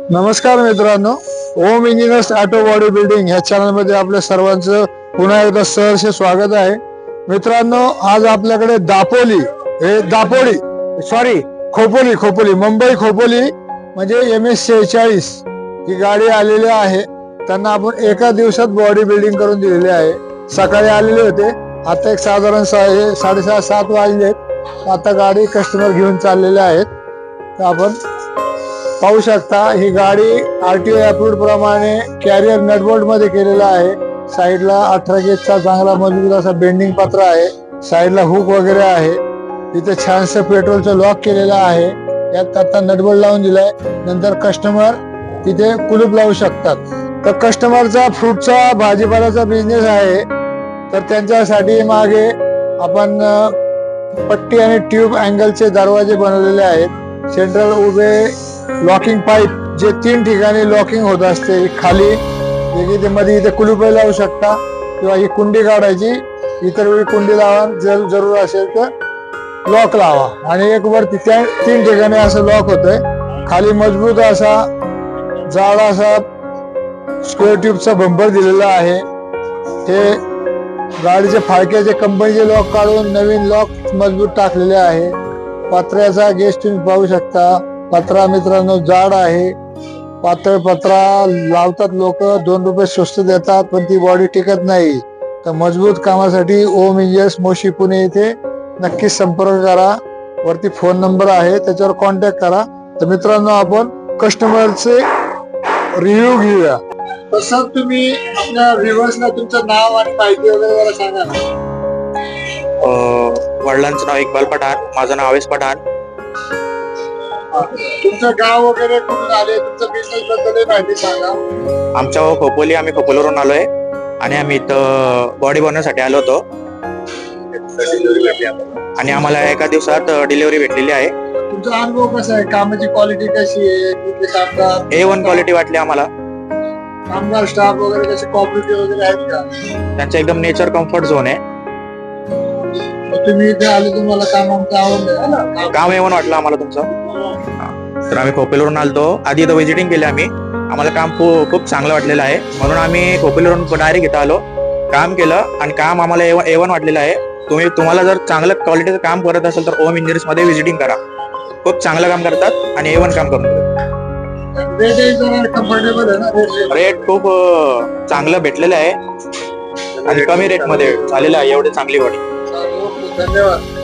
नमस्कार मित्रांनो. Om engineers auto body building ह्या चॅनलमध्ये आपल्या सर्वांचं पुन्हा एकदा सहर्ष स्वागत आहे. मित्रांनो आज आपल्याकडे दापोली हे दापोली सॉरी खोपोली खोपोली मुंबई खोपोली म्हणजे एम एस शेहेचाळीस ही गाडी आलेली आहे. त्यांना आपण एका दिवसात बॉडी बिल्डिंग करून दिलेली आहे. सकाळी आलेले होते. आता एक साधारण हे साडेसहा सात वाजले. आता गाडी कस्टमर घेऊन चाललेले आहेत. आपण पाहू शकता ही गाडी आरटीओ अप्रूव्ड प्रमाणे कॅरियर नटबोल्टमध्ये केलेला आहे. साईडला अठरा गेजचा चांगला मजबूत असा बेंडिंग पत्र आहे. साईडला हुक वगैरे आहे. तिथे छानसं पेट्रोलचं लॉक केलेलं आहे. यात आता नटबोल्ट लावून दिलाय. नंतर कस्टमर तिथे कुलूप लावू शकतात. तर कस्टमरचा फ्रूटचा भाजीपाल्याचा बिझनेस आहे. तर त्यांच्यासाठी मागे आपण पट्टी आणि ट्यूब अँगलचे दरवाजे बनवलेले आहेत. सेंट्रल उभे लॉकिंग पाईप जे तीन ठिकाणी लॉकिंग होत असते. खाली ते इथे मध्ये इथे कुलुपे लावू शकता. किंवा ही कुंडी काढायची इतर वेळी कुंडी लावा जर जरूर असेल तर लॉक लावा. आणि एक वरती त्या तीन ठिकाणी असं लॉक होतंय. खाली मजबूत असा जाड असा स्क्वेअर ट्यूबचा बंपर दिलेला आहे. हे गाडीचे फाळक्याचे कंपनीचे लॉक काढून नवीन लॉक मजबूत टाकलेले आहे. पत्र्याचा गेस्ट तुम्ही पाहू शकता. पत्रा मित्रांनो जाड आहे. पातळ पत्रा लावतात लोक दोन रुपये स्वस्त देतात पण ती बॉडी टिकत नाही. तर मजबूत कामासाठी ओम इंजिनियर्स मोशी पुणे येथे नक्कीच संपर्क करा. वरती फोन नंबर आहे त्याच्यावर कॉन्टॅक्ट करा. तर मित्रांनो आपण कस्टमरचे रिव्ह्यू घेऊया. तसं तुम्ही आपल्या व्ह्युअर्सला तुमचं नाव आणि माहिती वगैरे सांगा ना. वडिलांचं नाव इकबाल पठाण माझं नाव आवेश पठाण. तुमचं गाव वगैरे कुठून आले? तुमचं बिझनेस बद्दल माहिती सांगा. आमच्या खोपोली आम्ही खोपोलीवरून आलोय. आणि आम्ही इथं बॉडी बनवण्यासाठी आलो होतो. आणि आम्हाला एका दिवसात डिलिव्हरी भेटलेली आहे. तुमचा अनुभव कसा आहे? कामाची क्वालिटी कशी आहे? कामगार? ए वन क्वालिटी वाटली आम्हाला. कामगार स्टाफ वगैरे कसे कॉपरेटिव्ह वगैरे आहेत का? त्यांचं एकदम नेचर कम्फर्ट झोन आहे. तुम्ही इथे आले तुम्हाला काम आमचं आवडलं ना? काम- वन वाटलं आम्हाला तुमचं. तर आम्ही खोपोलीवरून आलतो. आधी इथं व्हिजिटिंग केली आम्ही. आम्हाला काम खूप खूप चांगलं वाटलेलं आहे. म्हणून आम्ही खोपोलीवरून डायरेक्ट इथं आलो. काम केलं आणि काम आम्हाला ए वन वाटलेलं आहे. तुम्ही तुम्हाला जर चांगलं क्वालिटीचं काम करत असेल तर ओम इंजिनियर्समध्ये व्हिजिटिंग करा. खूप चांगलं काम करतात आणि ए वन काम करून रेट खूप चांगलं भेटलेलं आहे. आणि कमी रेटमध्ये झालेलं आहे. एवढी चांगली बॉडी धन्यवाद.